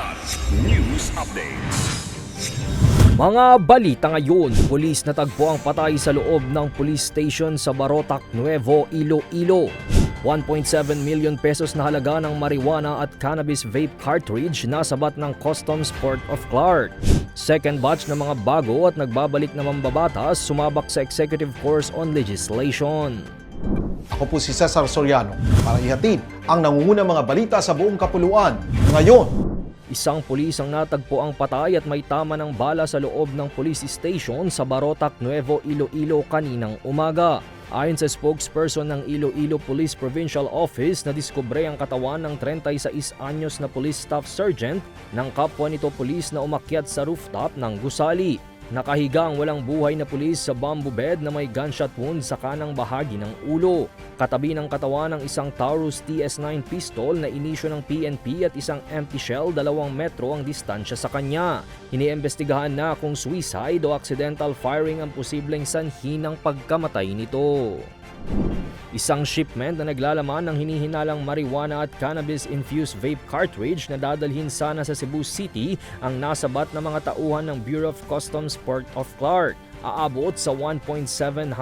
Kidlat News Updates. Mga balita ngayon, pulis natagpo ang patay sa loob ng police station sa Barotac, Nuevo, Iloilo. 1.7 million pesos na halaga ng marijuana at cannabis vape cartridge na sabat ng Customs Port of Clark. Second batch ng mga bago at nagbabalik na mambabatas sumabak sa Executive Course on Legislation. Ako po si Cesar Soriano para ihatid ang nangungunang mga balita sa buong kapuluan. Ngayon, Isang pulis ang natagpo ang patay at may tama ng bala sa loob ng police station sa Barotac, Nuevo Iloilo kaninang umaga. Ayon sa spokesperson ng Iloilo Police Provincial Office na diskubre ang katawan ng 36 anyos na police staff sergeant ng kapwa nito pulis na umakyat sa rooftop ng gusali. Nakahiga ang walang buhay na pulis sa bamboo bed na may gunshot wound sa kanang bahagi ng ulo. Katabi ng katawan ng isang Taurus TS9 pistol na inisyo ng PNP at isang empty shell dalawang metro ang distansya sa kanya. Iniimbestigahan na kung suicide o accidental firing ang posibleng sanhi ng pagkamatay nito. Isang shipment na naglalaman ng hinihinalang marijuana at cannabis-infused vape cartridge na dadalhin sana sa Cebu City ang nasabat na mga tauhan ng Bureau of Customs Port of Clark. Aabot sa 1.799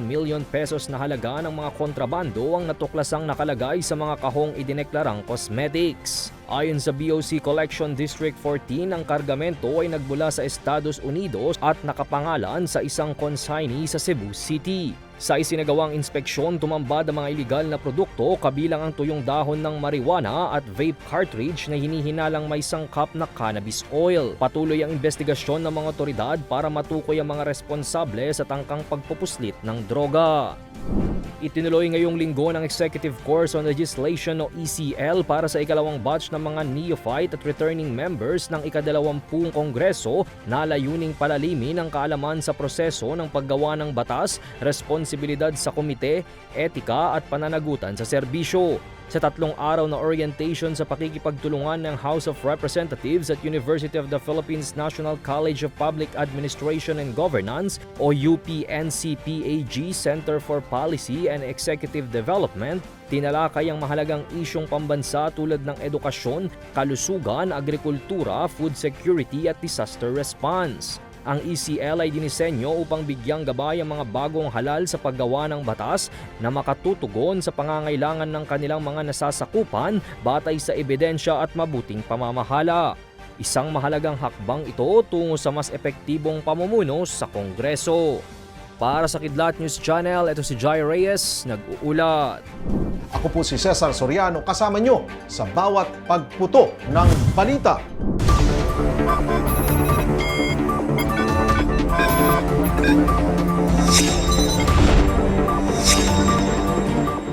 million pesos na halaga ng mga kontrabando ang natuklasang nakalagay sa mga kahong idineklarang cosmetics. Ayon sa BOC Collection District 14, ang kargamento ay nagmula sa Estados Unidos at nakapangalan sa isang consignee sa Cebu City. Sa isinagawang inspeksyon, tumambad ang mga ilegal na produkto kabilang ang tuyong dahon ng marijuana at vape cartridge na hinihinalang may sangkap na cannabis oil. Patuloy ang investigasyon ng mga otoridad para matukoy ang mga responsable sa tangkang pagpupuslit ng droga. Itinuloy ngayong linggo ng Executive Course on Legislation o ECL para sa ikalawang batch ng mga neophyte at returning members ng ikadalawampung kongreso na layuning palalimin ang kaalaman sa proseso ng paggawa ng batas, responsibilidad sa komite, etika at pananagutan sa serbisyo. Sa tatlong araw na orientation sa pakikipagtulungan ng House of Representatives at University of the Philippines National College of Public Administration and Governance o UPNCPAG Center for Policy and Executive Development, tinalakay ang mahalagang isyong pambansa tulad ng edukasyon, kalusugan, agrikultura, food security at disaster response. Ang ECL ay dinisenyo upang bigyang gabay ang mga bagong halal sa paggawa ng batas na makatutugon sa pangangailangan ng kanilang mga nasasakupan batay sa ebidensya at mabuting pamamahala. Isang mahalagang hakbang ito tungo sa mas epektibong pamumuno sa Kongreso. Para sa Kidlat News Channel, ito si Jai Reyes, nag-uulat. ako po si Cesar Soriano kasama nyo sa bawat pagputo ng balita.